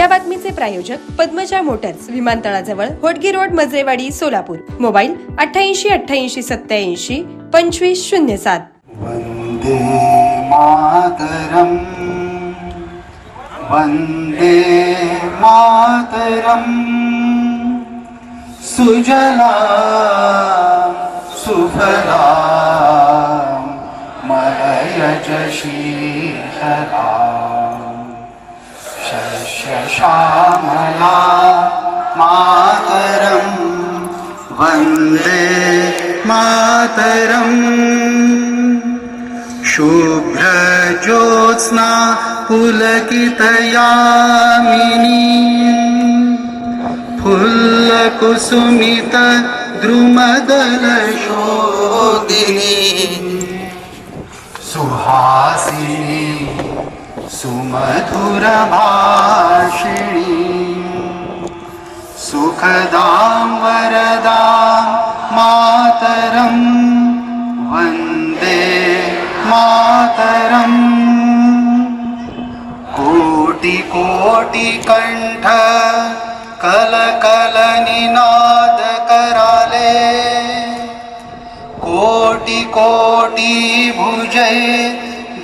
या बातमीचे प्रायोजक पद्मजा मोटर्स विमानतळाजवळ होटगी रोड मजरेवाडी सोलापूर. मोबाईल अठ्ठ्याऐंशी अठ्ठ्याऐंशी सत्याऐंशी पंचवीस शून्य सात. वंदे मातरम. वंदे मातरम. सुजला सुफला. मलयज शीतला शस्यश्यामला मातरम्। वन्दे मातरम्। शुभ्रज्योत्स्ना पुलकितयामिनी। फुल्लकुसुमित द्रुमदलशोदिनी सुमधुरभाषिणी सुखदां वरदा मातरं। वन्दे मातरम्। कोटिकोटिकण्ठ कलकलनिनादकराले। कोटिकोटि भुजे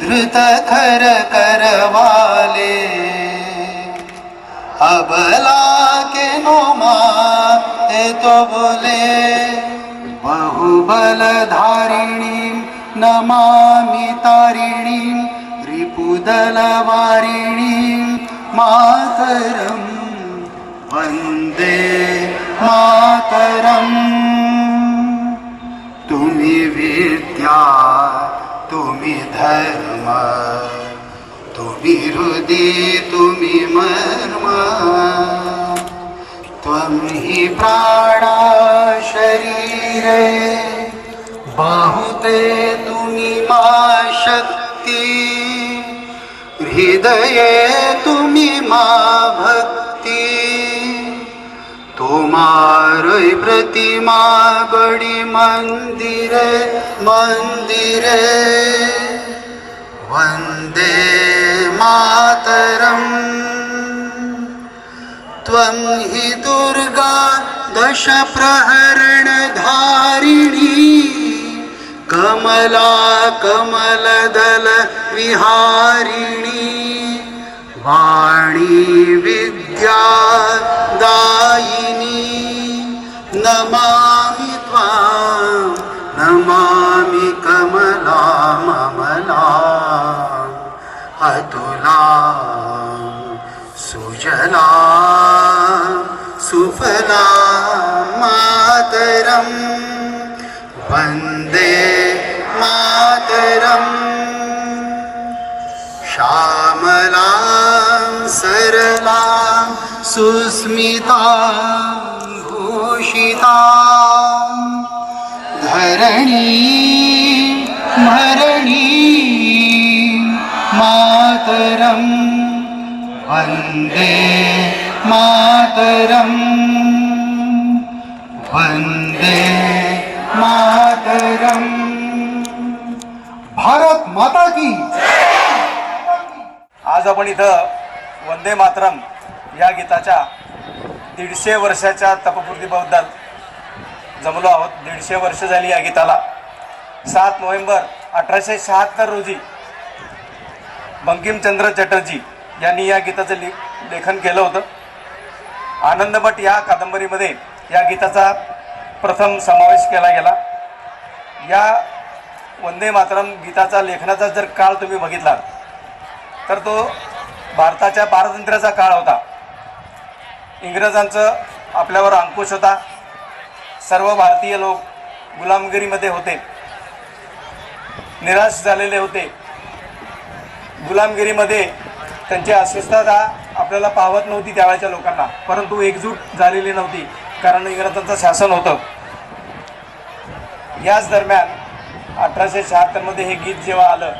धृत खर करवाले अबला के नो माते तो बोले बहुबल धारिणी नमामि तारिणी रिपुदल वारिणी मातरम् वन्दे मातरम् विद्या तुम्ही मर्मा तुम्ही हृदे तुम्ही मर्मा त्वं हि प्राणा शरीरे बाहुते तुम्ही मा शक्ती. हृदये तुम्ही मा भक्ती. तुमारोय प्रतिमा गडी मंदिरे मंदिरे. मातरम् त्वं हि दुर्गा दशप्रहरणधारिणी। कमला कमलदल विहारिणी। वाणी विद्या दायिनी सुफला मातरम। वन्दे मातरम्। श्यामला सरला सुस्मिता भूषिता। धरणी मरणी मातरम्। वन्दे मातरम्। वन्दे मातरम्। भारत माता की। आज आपण इथं वंदे मातरम या गीताच्या दीडशे वर्षाच्या तपपूर्तीबद्दल जमलो आहोत. दीडशे वर्ष झाली या गीताला. सात नोव्हेंबर अठराशे शहात्तर रोजी बंकिमचंद्र चटर्जी यांनी या गीताचं लि लेखन केलं होतं. आनंदमठ या कादंबरीमध्ये या गीताचा प्रथम समावेश केला गेला. या वंदे मातरम गीताचा लेखनाचा जर काळ तुम्ही बघितला तर तो भारताच्या पारतंत्र्याचा काळ होता. इंग्रजांचं आपल्यावर अंकुश होता. सर्व भारतीय लोक गुलामगिरीमध्ये होते. निराश झालेले होते. गुलामगिरीमध्ये त्यांची अस्वस्थता आपल्याला पावत नव्हती त्यावेळेच्या लोकांना. परंतु एकजूट झालेली नव्हती कारण इंग्रजांचं शासन होतं. याच दरम्यान अठराशे शहात्तरमध्ये हे गीत जेव्हा आलं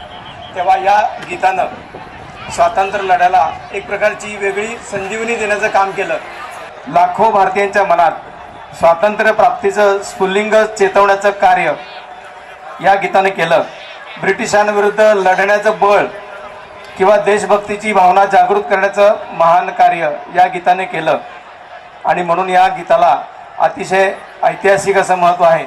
तेव्हा या गीतानं स्वातंत्र्य लढ्याला एक प्रकारची वेगळी संजीवनी देण्याचं काम केलं. लाखो भारतीयांच्या मनात स्वातंत्र्य प्राप्तीचं स्फुल्लिंग चेतवण्याचं कार्य या गीतानं केलं. ब्रिटिशांविरुद्ध लढण्याचं बळ किंवा देशभक्तीची भावना जागृत करण्याचं महान कार्य या गीताने केलं. आणि म्हणून या गीताला अतिशय ऐतिहासिक असं महत्त्व आहे.